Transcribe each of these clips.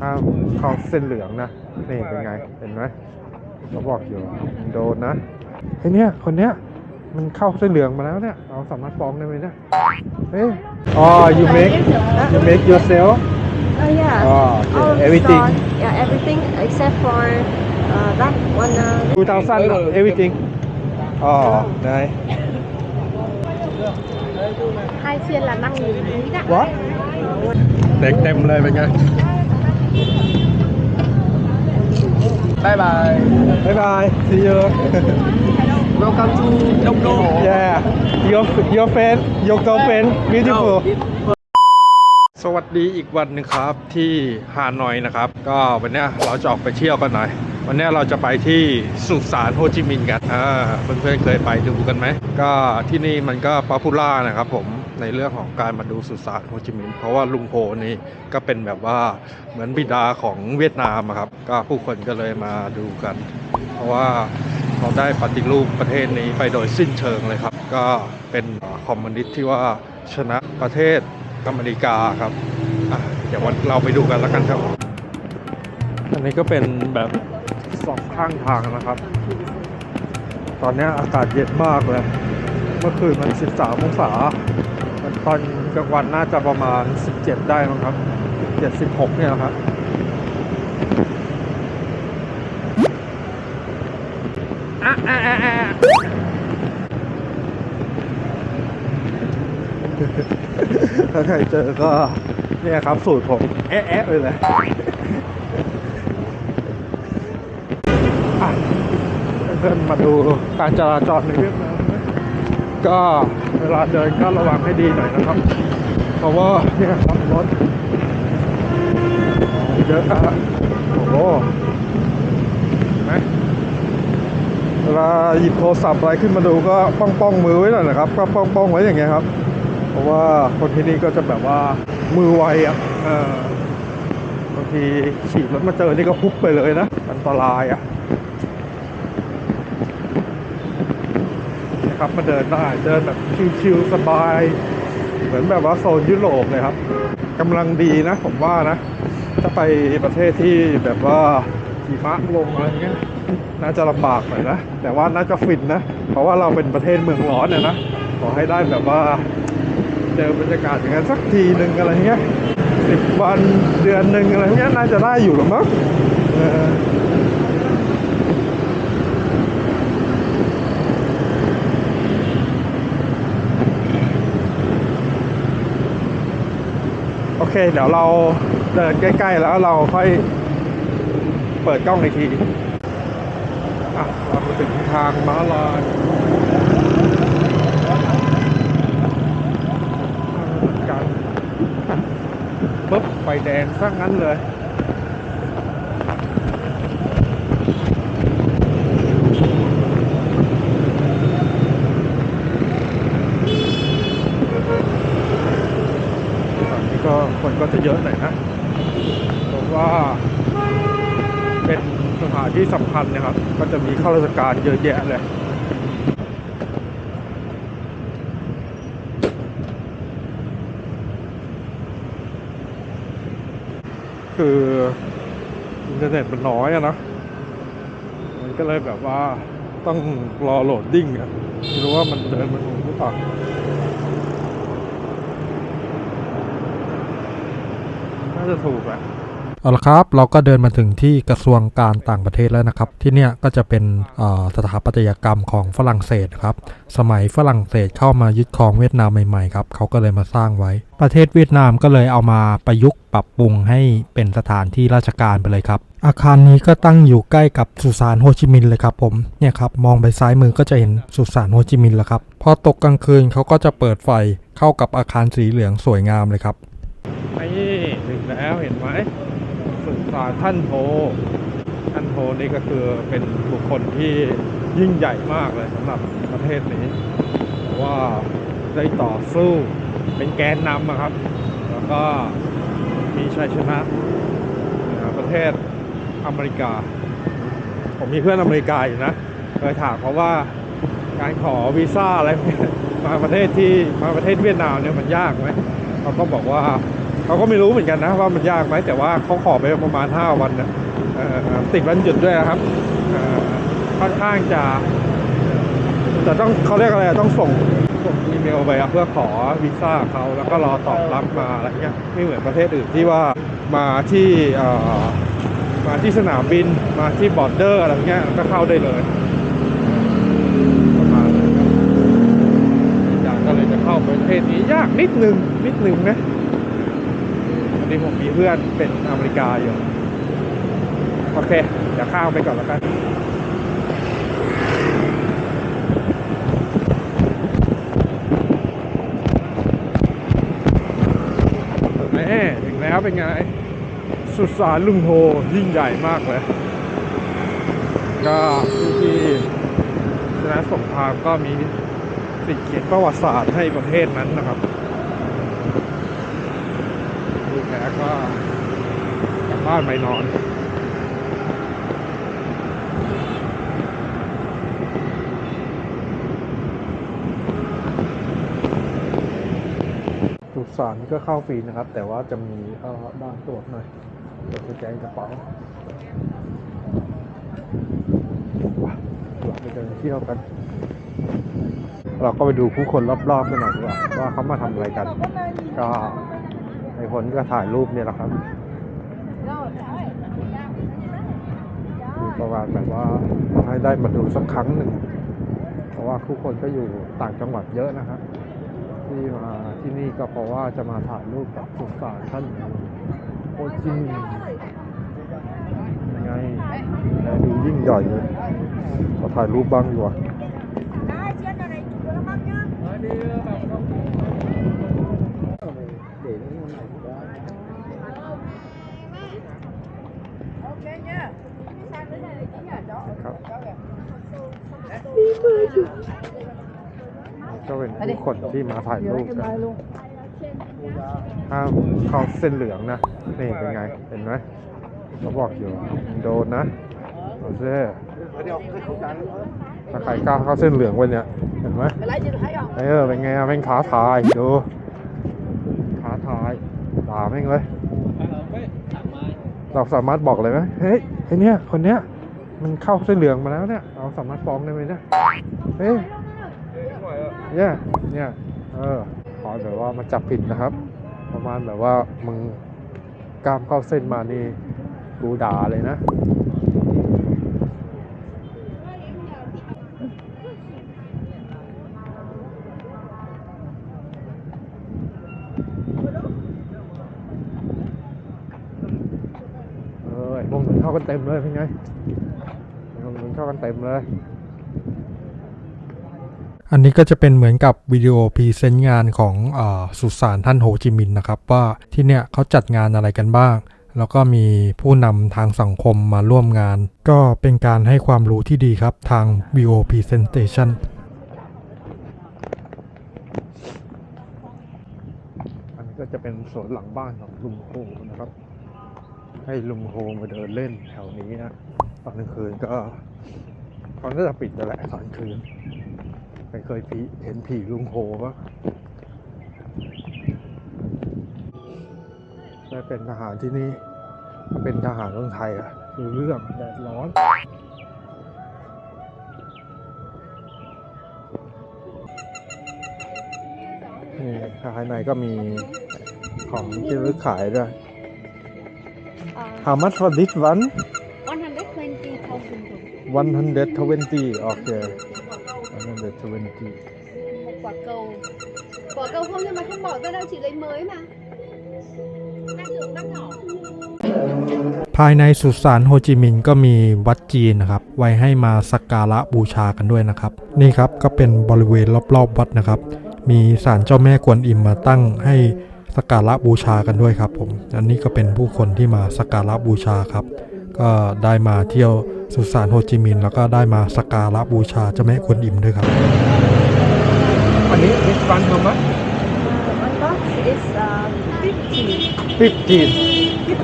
ห้ามเข้าเส้นเหลืองนะ นี่เป็นไง เห็นไหมเขาบอกอยู่โดนนะไอเนี้ยคนเนี้ยมันเข้าเส้นเหลืองมาแล้วเนี่ยเราสามารถฟ้องได้ไหมเนี่ยเฮ้ยอ๋อ you make you make yourself Oh yeah. Oh, okay. All the Everything. store- yeah, everything except for uh, that one. Uh, 2000 everything อ๋อได้ hai phiên là 5 nghìn lý đó. what เด็กเต็ บายบายบ๊ายบาย see you Welcome to Đông Đô yeah your your friend your girlfriend beautiful สวัสดีอีกวันหนึงครับที่ฮานอยนะครับ ก็วันเนี้ยเราจะออกไปเที่ยวกันหน่อย วันเนี้ยเราจะไปที่สุสานโฮจิมินห์กันอ่าเพื่อนๆเคยไปดูกันไหม ก็ที่นี่มันก็ป๊อปปูล่านะครับผม ในเรื่องของการมาดูสุสานโฮจิมินห์เพราะว่าลุงโฮนี่ก็เป็นแบบว่าเหมือนบิดาของเวียดนามครับ ก็ผู้คนก็เลยมาดูกัน เพราะว่าเขาได้ปฏิรูปประเทศนี้ไปโดยสิ้นเชิงเลยครับ ก็เป็นคอมมิวนิสต์ที่ว่าชนะประเทศอเมริกาครับเดี๋ยววันเราไปดูกันแล้วกันครับ อันนี้ก็เป็นแบบสองข้างทางนะครับ ตอนนี้อากาศเย็นมากเลย เมื่อคืนมัน 13 องศา ตอนกลางวันน่าจะประมาณ 17 ได้มั้งครับ17 16เนี่ยครับถ้าใครเจอก็เนี่ยครับสูตรผมแอะแอะเลยเลยอะเพื่อนมาดูการจราจรในเวียดนามนะ ก็เวลาเดินก็ระวังให้ดีหน่อยนะครับ เพราะว่าเนี่ยครับรถเยอะอะโอ้โหเห็นไหมเวลาหยิบโทรศัพท์อะไรขึ้นมาดูก็ป้องป้องมือไว้หน่อยนะครับ ก็ป้องป้องไว้อย่างเงี้ยครับ เพราะว่าคนที่นี่ก็จะแบบว่ามือไวอะบางทีขี่รถมาเจอนี่ก็พุบไปเลยนะ อันตรายอะ นะครับ มาเดินได้เดินแบบชิลๆสบาย เหมือนแบบว่าโซนยุโรปเลยครับกำลังดีนะ ผมว่านะ ถ้าไปประเทศที่แบบว่าหิมะลงอะไรเงี้ยน่าจะลำบากหน่อยนะ แต่ว่าน่าจะฟินนะ เพราะว่าเราเป็นประเทศเมืองร้อนเนี่ยนะขอให้ได้แบบว่าเจอบรรยากาศอย่างนั้นสักทีหนึ่งอะไรเงี้ยสิบวันเดือนหนึ่งอะไรเงี้ยน่าจะได้อยู่หรือมั้ง เออโอเค เดี๋ยวเราเดินใกล้ ๆ แล้วเราค่อยเปิดกล้องอีกทีอะเรามาถึงทางม้าลายกันปุ๊บไฟแดงซะงั้นเลย ตอนนี้ก็คนก็จะ เยอะหน่อยนะเพราะว่าเป็นสถานที่สำคัญนะครับ ก็จะมีข้าราชการเยอะแยะเลยคืออินเทอร์เน็ตมันน้อยอะนะ มันก็เลยแบบว่าต้องรอโหลดดิ้งอะไม่รู้ว่ามันเดินมันถูกหรือเปล่า น่าจะถูกอะเอาละครับ เราก็เดินมาถึงที่กระทรวงการต่างประเทศแล้วนะครับ ที่เนี่ยก็จะเป็นเอ่อสถาปัตยกรรมของฝรั่งเศสครับ สมัยฝรั่งเศสเข้ามายึดครองเวียดนามใหม่ๆครับเขาก็เลยมาสร้างไว้ ประเทศเวียดนามก็เลยเอามาประยุกต์ปรับปรุงให้เป็นสถานที่ราชการไปเลยครับ อาคารนี้ก็ตั้งอยู่ใกล้กับสุสานโฮจิมินห์เลยครับผมเนี่ยครับมองไปซ้ายมือก็จะเห็นสุสานโฮจิมินห์แล้วครับพอตกกลางคืนเขาก็จะเปิดไฟเข้ากับอาคารสีเหลืองสวยงามเลยครับนี่ถึง แล้วเห็นไหมสุสาท่านโท ท่านโทนี่ก็คือเป็นบุคคลที่ยิ่งใหญ่มากเลยสำหรับประเทศนี้ว่าได้ต่อสู้เป็นแกนนำอะครับ แล้วก็มีชัยชนะนือประเทศอเมริกา ผมมีเพื่อนอเมริกาอยู่นะเคยถามเขาะว่าการขอวีซ่าอะไรมาประเทศที่มาประเทศเวียดนามเนี่ยมันยากไหมเขาก็บอกว่า เขาก็ไม่รู้เหมือนกันนะว่ามันยากไหมแต่ว่าเขาขอไปประมาณ 5 วันนะเอ่อติดวันหยุดด้วยนะครับค่อนข้างจะจะต้องเขาเรียกอะไรต้องส่งส่งอีเมลไปเพื่อขอวีซ่าเขาแล้วก็รอตอบรับมาอะไรเงี้ยไม่เหมือนประเทศอื่นที่ว่ามาที่มาที่สนามบินมาที่บอร์เดอร์อะไรเงี้ยก็เข้าได้เลยประมาณนั้นครับอยากก็เลยจะเข้าประเทศนี้ยากนิดนึงนิดนึงนะ วันนี้ผมมีเพื่อนเป็นอเมริกาอยู่ โอเค เดี๋ยวข้ามไปก่อนแล้วกันแม่ถึงแล้วเป็นไง สุสานลุงโฮยิ่งใหญ่มากเลย ก็ที่ชนะสงครามก็มีสิ่งเขียนประวัติศาสตร์ให้ประเทศนั้นนะครับ แพ้ก็กลับบ้านไปนอนสุสานก็เข้าฟรีนะครับ แต่ว่าจะมีเอ่อด่านตรวจหน่อยเดี๋ยวจะแจงกระเป๋าว้าเราไปเดินเที่ยวกัน เราก็ไปดูผู้คนรอบๆกันหน่อยดีกว่าว่าเขามาทำอะไรกัน ก็ ในผลก็ถ่ายรูปเนี่ยแหละครับคือประมาณแบบว่าให้ได้มาดูสักครั้งหนึ่ง เพราะว่าผู้คนก็อยู่ต่างจังหวัดเยอะนะครับ ที่มาที่นี่ก็เพราะว่าจะมาถ่ายรูปกับสุสานท่านโอจิมินยังไงดูยิ่งใหญ่เลยขอถ่ายรูปบ้างดีกว่าครับ คนที่มาถ่ายรูปกันห้ามเข้าเส้นเหลืองนะ นี่เป็นไง เห็นไหมเขาบอกอยู่โดนนะโอเคถ้าใครกล้าเข้าเส้นเหลืองไว้เนี่ยเห็นไหมเออเป็นไงอะเป็นขาทายดูขาทายด่าแม่งเลยเราสามารถบอกเลยไหมเฮ้ยไอเนี้ยคนเนี้ยมันเข้าเส้นเหลืองมาแล้วเนี่ยเราสามารถฟ้องได้ไหมเนี่ยเฮ้ย เนี่ย เนี่ย เออขอแบบว่ามาจับผิดนะครับ ประมาณแบบว่ามึงกล้ามเข้าเส้นมานี่กูด่าเลยนะเออพวกมึงเข้ากันเต็มเลยเป็นไงพวกมึงเข้ากันเต็มเลย อันนี้ก็จะเป็นเหมือนกับวิดีโอพรีเซนต์งานของอสุสานท่านโฮจิมินห์นะครับ ว่าที่เนี่ยเขาจัดงานอะไรกันบ้าง แล้วก็มีผู้นำทางสังคมมาร่วมงาน ก็เป็นการให้ความรู้ที่ดีครับทางวิดีโอพรีเซนเตชันอันนี้ก็จะเป็นสวนหลังบ้านของลุงโฮนะครับ ให้ลุงโฮมาเดินเล่นแถวนี้นะตอนกลางคืนก็เขาน่าจะปิดแล้วแหละตอนคืน ใครเคยผีเห็นผีลุงโฮปะได้เป็นทหารที่นี่ เป็นทหารเมืองไทยอะคือเรื่องแดดร้อนนี่ภายในก็มีของที่ระลึกขายด้วย How much for this one 120,000 120โอเค120 một quả cầu quả cầu không nhưng mà không bỏ ra đâu chị lấy mới mà đang thưởng đang nhỏ ภายในสุสานโฮจิมินห์ก็มีวัดจีนนะครับ ไว้ให้มาสักการะบูชากันด้วยนะครับ นี่ครับก็เป็นบริเวณรอบๆวัดนะครับ มีศาลเจ้าแม่กวนอิมมาตั้งให้สักการะบูชากันด้วยครับผม อันนี้ก็เป็นผู้คนที่มาสักการะบูชาครับ ก็ได้มาเที่ยวสุสานโฮจิมินห์แล้วก็ได้มาสักการะบูชาเจ้าแม่กวนอิมด้วยครับ อันนี้ this one how much uh, one box is uh, 50 15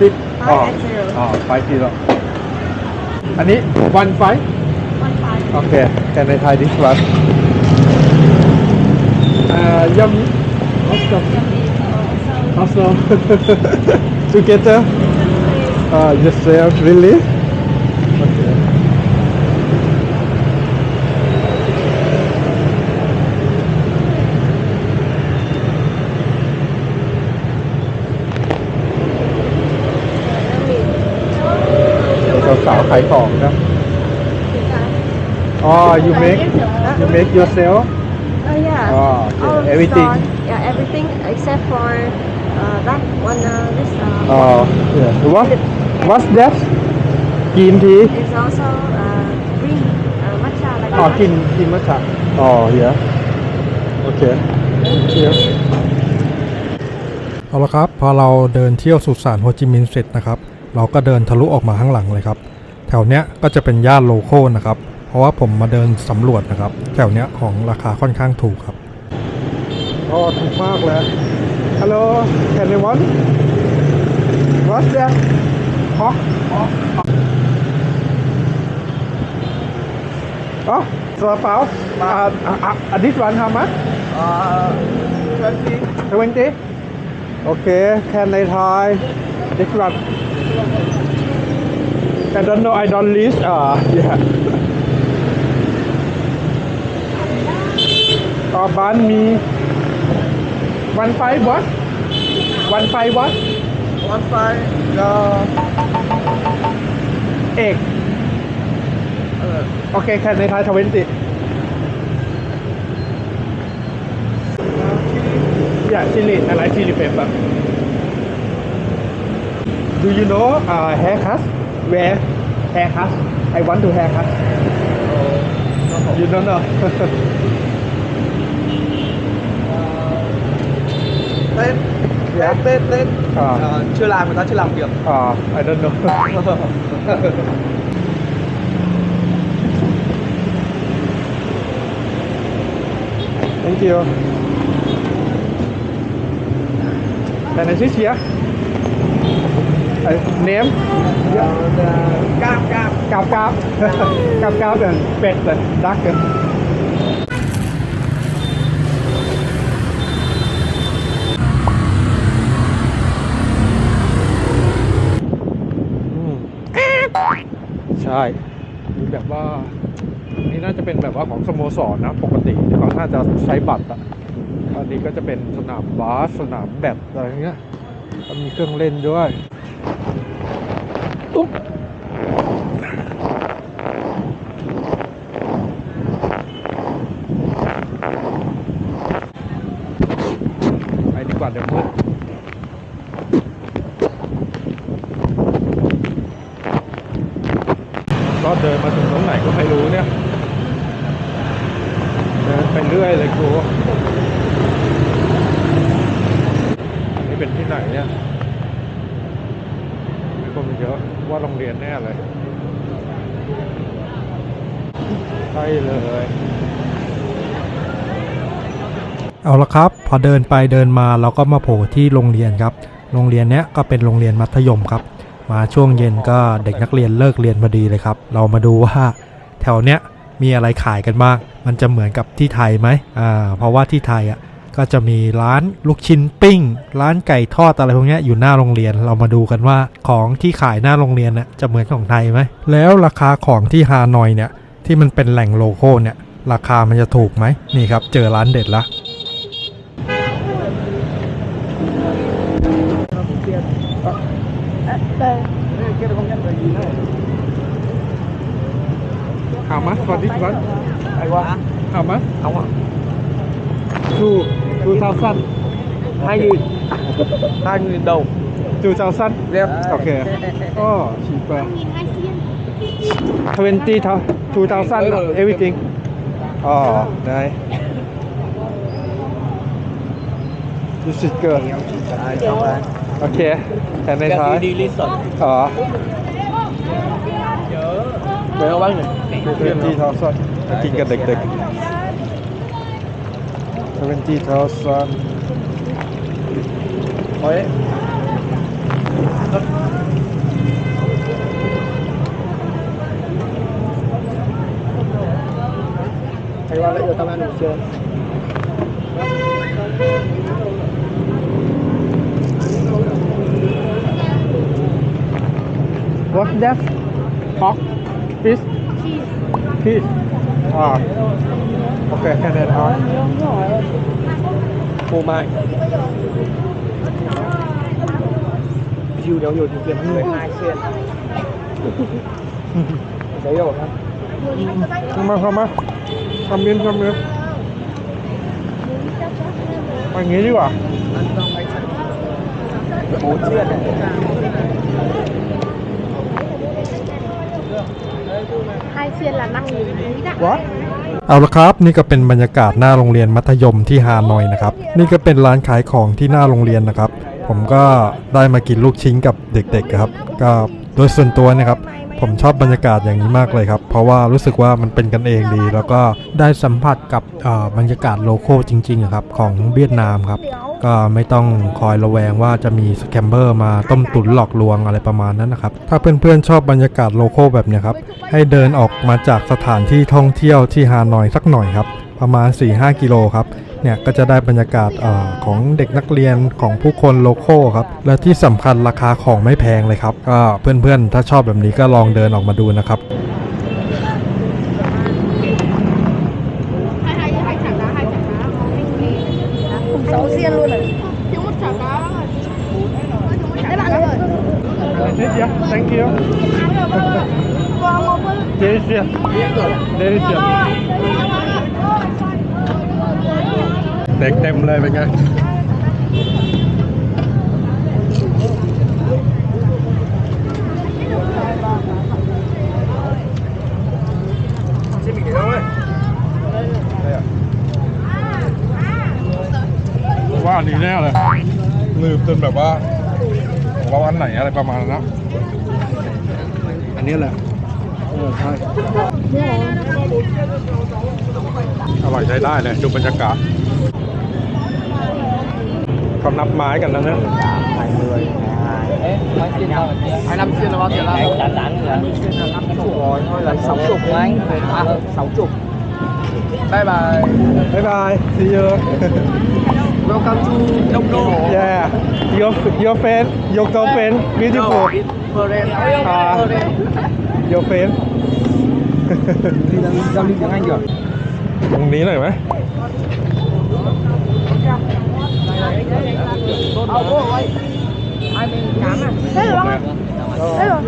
50 10อ๋อ five and zero อ๋อไปทีละอันนี้ one five one five โอเค can I try this one เอ่อยำ what's the yummy uh, Also, together. Uh, yourself, really? Okay. Sào xào khải khỏng đó. Oh, you make you make yourself. Oh yeah. Oh, okay. All the Everything. sauce, yeah, everything except for uh, that one. Uh, this uh, Oh, yeah. What? What's that? Green tea. is also uh, green uh, matcha like อ๋อ matcha. กินกินมัทฉะอ๋อเฮียโอเคเชียเอาละครับพอเราเดินเที่ยวสุสานโฮจิมินห์เสร็จนะครับ เราก็เดินทะลุออกมาข้างหลังเลยครับ แถวเนี้ยก็จะเป็นย่านโลโก้นะครับ เพราะว่าผมมาเดินสำรวจนะครับ แถวเนี้ยของราคาค่อนข้างถูกครับ อ๋อถูกมากเลยฮัลโหล can you want what's that hawk อ๋อซาเปาอ่าอ่าอ่า this one how much Uh, 20. 20โอเค can I try this one I don't know I don't list uh yeah ต่อบ้านมี one five what one five what One five. The เอก uh, โอเค can I try 20 Yeah, chili. I like chili pepper. Do you know uh, haircut? Where haircut? I want to haircut. You don't know? Tết. Tết, Tết, Tết à. À, Chưa làm, người ta chưa làm việc À, I don't know Thank you Can I sit here? Uh, name? Yeah. Uh, the, cam, cam. Cam, cam. cam, and pet, duck. ช่มีแบบว่านี่น่าจะเป็นแบบว่าของสโมสรนะปกติที่เขาน่าจะใช้บัตรอะอันนี้ก็จะเป็นสนามบาสสนามแบดอะไรอย่างเงี้ยก็มีเครื่องเล่นด้วยอุ๊บไปดีกว่าเดี๋ยวมืดก็เดินมาถึงตรงไหนก็ไม่รู้เนี่ย เดินไปเรื่อยเลยกูอันนี้เป็นที่ไหนเนี่ยมีคนเยอะว่าโรงเรียนแน่เลยใช่เลย เอาละครับ พอเดินไปเดินมาเราก็มาโผล่ที่โรงเรียนครับ โรงเรียนเนี้ยก็เป็นโรงเรียนมัธยมครับ มาช่วงเย็นก็เด็กนักเรียนเลิกเรียนพอดีเลยครับ เรามาดูว่าแถวเนี้ย มีอะไรขายกันบ้าง มันจะเหมือนกับที่ไทยไหมอ่าเพราะว่าที่ไทยอะก็จะมีร้านลูกชิ้นปิ้ง ร้านไก่ทอดอะไรพวกเนี้ยอยู่หน้าโรงเรียน เรามาดูกันว่าของที่ขายหน้าโรงเรียนน่ะจะเหมือนของไทยไหม แล้วราคาของที่ฮานอยเนี่ยที่มันเป็นแหล่งโลโก้เนี่ยราคามันจะถูกไหมนี่ครับเจอร้านเด็ดละ How much for this one? Hay quá. How much? Không ạ. Two, two thousand. Hai nghìn. Hai nghìn đồng. Two thousand. Yep. Okay. Oh, cheaper. มีห้าเซียน Twenty thou- two thousand. Rồi, rồi, Everything. Oh, nice. This is good. À, xong rồi. Okay. Can I Cái try? đi đi sợi. อ๋อ Đấy không bác nhỉ? Bên chi thao xoan Kinh gần địch địch Bên chi thao xoan Đấy Thầy qua lấy được tao ăn được chưa? What's that? fuck Fish Fish อ่าโอเคแค่นั้นครับ Phô mai Chiêu đéo nhiều thì kiếm 12 xiên Đấy rồi không? เข้ามาเข้ามาทำมินท เอันนี้ดีกว่า Bốn xiên này hai xiên là năng người núi đã วัดเอาละครับ นี่ก็เป็นบรรยากาศหน้าโรงเรียนมัธยมที่ฮานอยนะครับ นี่ก็เป็นร้านขายของที่หน้าโรงเรียนนะครับ ผมก็ได้มากินลูกชิ้นกับเด็กๆครับ ก็โดยส่วนตัวนะครับผมชอบบรรยากาศอย่างนี้มากเลยครับ เพราะว่ารู้สึกว่ามันเป็นกันเองดี แล้วก็ได้สัมผัสกับบรรยากาศโลโก้จริงๆครับของเวียดนามครับ ก็ไม่ต้องคอยระแวงว่าจะมีสแคมเบอร์มาต้มตุ๋นหลอกลวงอะไรประมาณนั้นนะครับ ถ้าเพื่อนๆชอบบรรยากาศโลโก้แบบนี้ครับ ให้เดินออกมาจากสถานที่ท่องเที่ยวที่ฮานอยสักหน่อยครับ ประมาณ 4-5 กิโลครับ เนี่ยก็จะได้บรรยากาศอของเด็กนักเรียนของผู้คนโลโก้ครับ และที่สำคัญราคาของไม่แพงเลยครับ ก็เพื่อนๆ ถ้าชอบแบบนี้ก็ลองเดินออกมาดูนะครับ hai hai hai chả cá hai chả cá เด็กเต็มเลยเป็นไง Xin mình để đâu ơi ว่าอันนี้แน่เลยลืมจนแบบว่าของเราอันไหนอะไรประมาณนั้นนะอันนี้แหละเออใช่อร่อยใช้ได้เลยดูบรรยากาศ เขานับไม้กันนะเนี่ย20 22 Ê, mấy xiên đâu là kia? 25 xiên là bao tiền là? Đánh đánh rồi 20 xiên là 50 rồi, thôi là 60 của anh À, 60 Bye bye บ๊ายบาย see you Welcome to Đông Đô yeah your your friend your girlfriend beautiful Friend À. Friend your friend Đi ra giao lưu tiếng Anh kìa ตรงนี้ thế rồi. Bác thế rồi.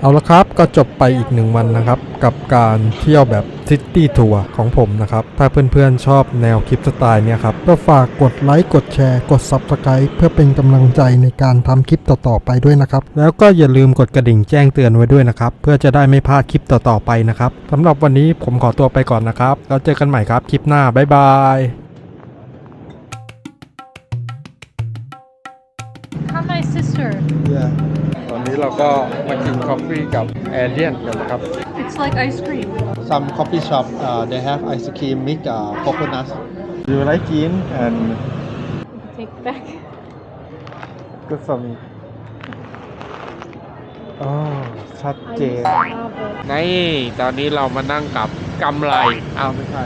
เอาละครับก็จบไปอีกหนึ่งวันนะครับ กับการเที่ยวแบบซิตี้ทัวร์ของผมนะครับ ถ้าเพื่อนๆชอบแนวคลิปสไตล์เนี่ยครับ ก็ฝากกดไลค์กดแชร์กด Subscribe เพื่อเป็นกำลังใจในการทำคลิปต่อๆไปด้วยนะครับ แล้วก็อย่าลืมกดกระดิ่งแจ้งเตือนไว้ด้วยนะครับ เพื่อจะได้ไม่พลาดคลิปต่อๆไปนะครับสำหรับวันนี้ผมขอตัวไปก่อนนะครับแล้วเจอกันใหม่ครับคลิปหน้าบ๊ายบาย กินกาแฟกับแอเลียนกันนะครับ It's like ice cream. some coffee shop uh, they have ice cream mix uh, coconut you like gin and Take back. good for me อ๋อชัดเจนนี่ตอนนี้เรามานั่งกับกำไรเอาไม่ใช่